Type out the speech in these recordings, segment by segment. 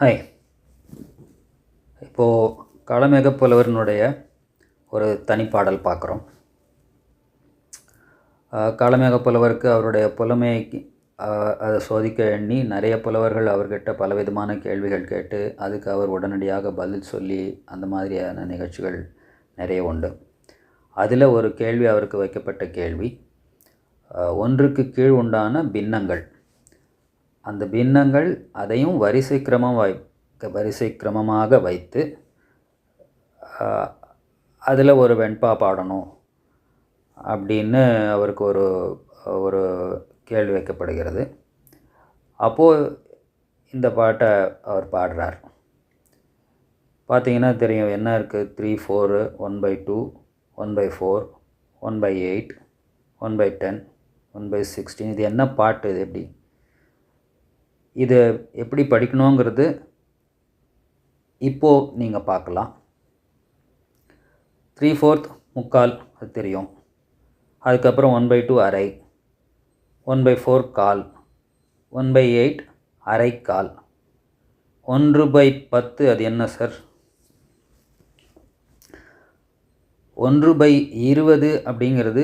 Hi. இப்போது களமேக புலவரினுடைய ஒரு தனிப்பாடல் பார்க்குறோம். காளமேக புலவருக்கு அவருடைய புலமைக்கு அதை சோதிக்க எண்ணி நிறைய புலவர்கள் அவர்கிட்ட பலவிதமான கேள்விகள் கேட்டு அதுக்கு அவர் உடனடியாக பதில் சொல்லி அந்த மாதிரியான நிகழ்ச்சிகள் நிறைய உண்டு. அதில் ஒரு கேள்வி அவருக்கு வைக்கப்பட்ட கேள்வி ஒன்றுக்கு கீழ் உண்டான பின்னங்கள். அந்த பின்னங்கள் அதையும் வரிசை கிரமம் வை வரிசை கிரமமாக வைத்து அதில் ஒரு வெண்பா பாடணும் அப்படின்னு அவருக்கு ஒரு ஒரு கேள்வி வைக்கப்படுகிறது. அப்போது இந்த பாட்டை அவர் பாடுறார். பார்த்தீங்கன்னா தெரியும் என்ன இருக்குது three four one by two one by four one by eight one by ten one by sixteen இது என்ன பாட்டு? இது எப்படி? இதை எப்படி படிக்கணுங்கிறது இப்போது நீங்கள் பார்க்கலாம். த்ரீ ஃபோர்த் முக்கால் அது தெரியும். அதுக்கப்புறம் ஒன் பை டூ அரை ஒன் பை ஃபோர் கால் ஒன் பை எயிட் அரை கால். ஒன்று பை பத்து அது என்ன சார் ஒன்று பை இருபது அப்படிங்கிறது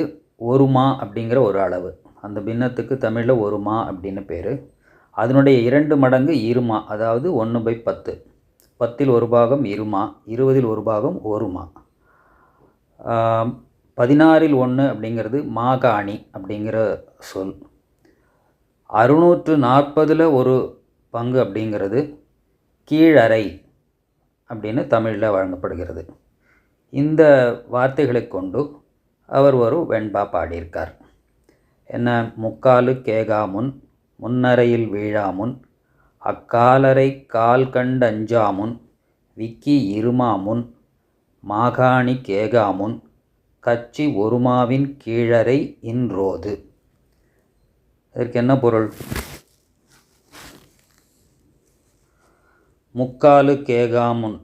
ஒரு மா அப்படிங்கிற ஒரு அளவு. அந்த பின்னத்துக்கு தமிழில் ஒரு மா அப்படின்னு பேர். அதனுடைய இரண்டு மடங்கு இருமா அதாவது ஒன்று பை பத்து. பத்தில் ஒரு பாகம் இருமா இருபதில் ஒரு பாகம் ஒரு மா பதினாறில் ஒன்று அப்படிங்கிறது மாகாணி அப்படிங்கிற சொல். அறுநூற்று நாற்பதில் ஒரு பங்கு அப்படிங்கிறது கீழறை அப்படின்னு தமிழில் வழங்கப்படுகிறது. இந்த வார்த்தைகளை கொண்டு அவர் ஒரு வெண்பா பாடியிருக்கார். என்ன முக்காலு கேகாமுன் முன்னரையில் வீழாமுன் அக்காலரை கால் கண்டஞ்சாமுன் விக்கி இருமாமுன் மாகாணி கேகாமுன் கச்சி ஒருமாவின் கீழரை இன்றோது. இதற்கு என்ன பொருள்? முக்காலு கேகாமுன்.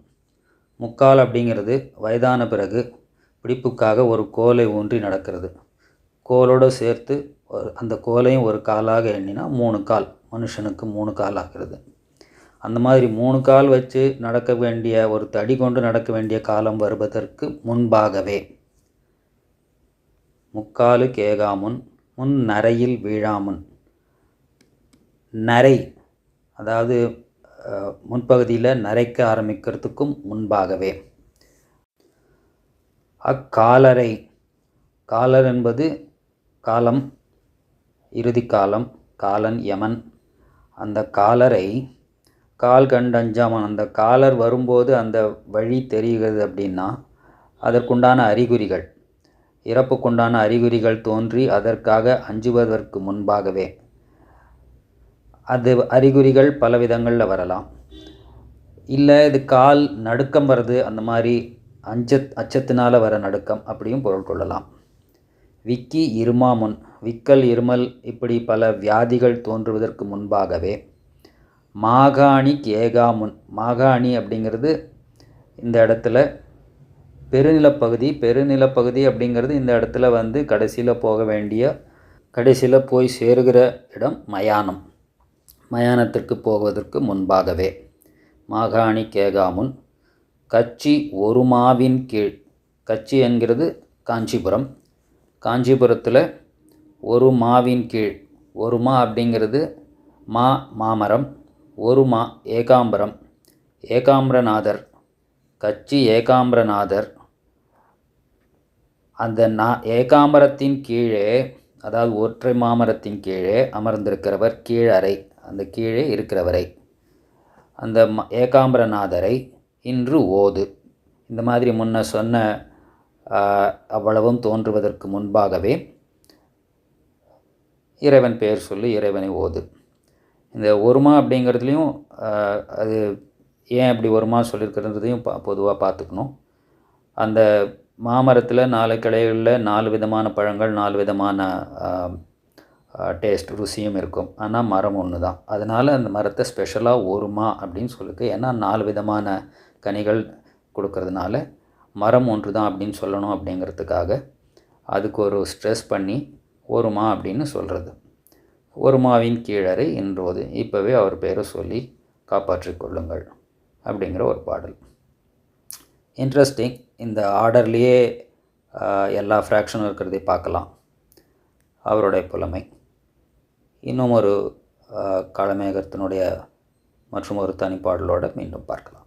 முக்கால் அப்படிங்கிறது வயதான பிறகு பிடிப்புக்காக ஒரு கோலை ஊன்றி நடக்கிறது. கோலோடு சேர்த்து அந்த கோலையும் ஒரு காலாக எண்ணினா மூணு கால். மனுஷனுக்கு மூணு கால் ஆகிறது அந்த மாதிரி மூணு கால் வச்சு நடக்க வேண்டிய ஒரு தடி கொண்டு நடக்க வேண்டிய காலம் வருவதற்கு முன்பாகவே முக்காலு கேகாமுன் முன் நரையில் வீழாமுன். நரை அதாவது முன்பகுதியில் நரைக்க ஆரம்பிக்கிறதுக்கும் முன்பாகவே. அக்காலரை காலர் என்பது காலம் இறுதி காலம் காலன் யமன். அந்த காலரை கால் கண்டஞ்சாமன் அந்த காலர் வரும்போது அந்த வழி தெரிகிறது அப்படின்னா அதற்குண்டான அறிகுறிகள். இறப்புக்குண்டான அறிகுறிகள் தோன்றி அதற்காக அஞ்சுவதற்கு முன்பாகவே. அது அறிகுறிகள் பல விதங்களில் வரலாம். இல்லை இது கால் நடுக்கம் வருது அந்த மாதிரி அஞ்ச அச்சத்தினால் வர நடுக்கம் அப்படியும் பொருள் கொள்ளலாம். விக்கி இருமாமுன் விக்கல் இருமல் இப்படி பல வியாதிகள் தோன்றுவதற்கு முன்பாகவே மாகாணி கேகாமுன் மாகாணி அப்படிங்கிறது இந்த இடத்துல பெருநிலப்பகுதி பெருநிலப்பகுதி அப்படிங்கிறது இந்த இடத்துல வந்து கடைசியில் போக வேண்டிய கடைசியில் போய் சேருகிற இடம் மயானம். மயானத்திற்கு போவதற்கு முன்பாகவே மாகாணி கேகாமுன் கட்சி ஒரு மாவின் கீழ் கட்சி என்கிறது காஞ்சிபுரம். காஞ்சிபுரத்தில் ஒரு மாவின் கீழ் ஒரு மா அப்படிங்கிறது மா மாமரம் ஒரு மா ஏகாம்பரம். ஏகாம்பரநாதர் கச்சி ஏகாம்பரநாதர். அந்த நா ஏகாம்பரத்தின் கீழே அதாவது ஒற்றை மாமரத்தின் கீழே அமர்ந்திருக்கிறவர் கீழறை அந்த கீழே இருக்கிறவரை. அந்த ம ஏகாம்பரநாதரை இன்று ஓது. இந்த மாதிரி முன்ன சொன்ன அவ்வளவும் தோன்றுவதற்கு முன்பாகவே இறைவன் பெயர் சொல்லி இறைவனை ஓது. இந்த ஒருமா அப்படிங்கிறதுலையும் அது ஏன் அப்படி ஒருமா சொல்லியிருக்கிறதையும் பா பொதுவாக பார்த்துக்கணும். அந்த மாமரத்தில் நாலு கிளைகளில் நாலு விதமான பழங்கள் நாலு விதமான டேஸ்ட் ருசியும் இருக்கும். ஆனால் மரம் ஒன்று தான் அதனால் அந்த மரத்தை ஸ்பெஷலாக ஒருமா அப்படின்னு சொல்லிருக்கு. ஏன்னா நாலு விதமான கனிகள் கொடுக்கறதுனால மரம் ஒன்று தான் அப்படின்னு சொல்லணும் அப்படிங்கிறதுக்காக அதுக்கு ஒரு ஸ்ட்ரெஸ் பண்ணி ஒருமா அப்படின்னு சொல்கிறது ஒருமாவின் கீழறை இன்றோது. இப்போவே அவர் பேரை சொல்லி காப்பாற்றிக் கொள்ளுங்கள் அப்படிங்கிற ஒரு பாடல். இன்ட்ரெஸ்டிங் இந்த ஆர்டர்லேயே எல்லா ஃப்ராக்ஷனும் இருக்கிறதை பார்க்கலாம். அவருடைய புலமை. இன்னும் ஒரு காலமேகத்தினுடைய மற்றும் ஒரு தனிப்பாடலோடு மீண்டும் பார்க்கலாம்.